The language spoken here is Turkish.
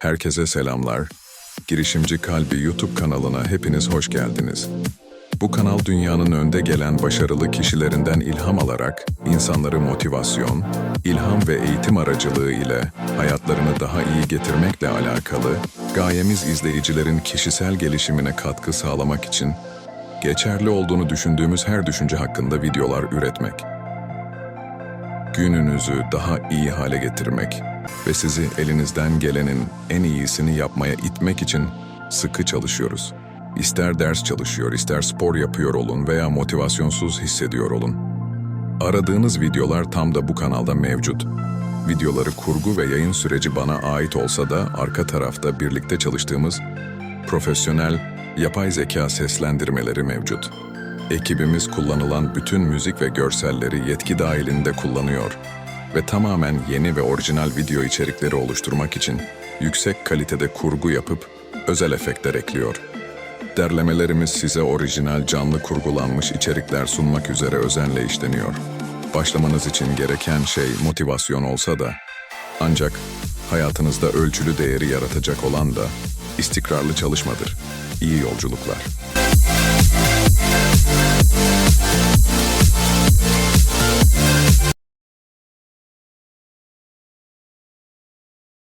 Herkese selamlar. Girişimci Kalbi YouTube kanalına hepiniz hoş geldiniz. Bu kanal dünyanın önde gelen başarılı kişilerinden ilham alarak insanları motivasyon, ilham ve eğitim aracılığı ile hayatlarını daha iyi getirmekle alakalı gayemiz izleyicilerin kişisel gelişimine katkı sağlamak için geçerli olduğunu düşündüğümüz her düşünce hakkında videolar üretmek. Gününüzü daha iyi hale getirmek ve sizi elinizden gelenin en iyisini yapmaya itmek için sıkı çalışıyoruz. İster ders çalışıyor, ister spor yapıyor olun veya motivasyonsuz hissediyor olun. Aradığınız videolar tam da bu kanalda mevcut. Videoları kurgu ve yayın süreci bana ait olsa da arka tarafta birlikte çalıştığımız profesyonel yapay zeka seslendirmeleri mevcut. Ekibimiz kullanılan bütün müzik ve görselleri yetki dahilinde kullanıyor ve tamamen yeni ve orijinal video içerikleri oluşturmak için yüksek kalitede kurgu yapıp özel efektler ekliyor. Derlemelerimiz size orijinal canlı kurgulanmış içerikler sunmak üzere özenle işleniyor. Başlamanız için gereken şey motivasyon olsa da ancak hayatınızda ölçülü değeri yaratacak olan da istikrarlı çalışmadır. İyi yolculuklar.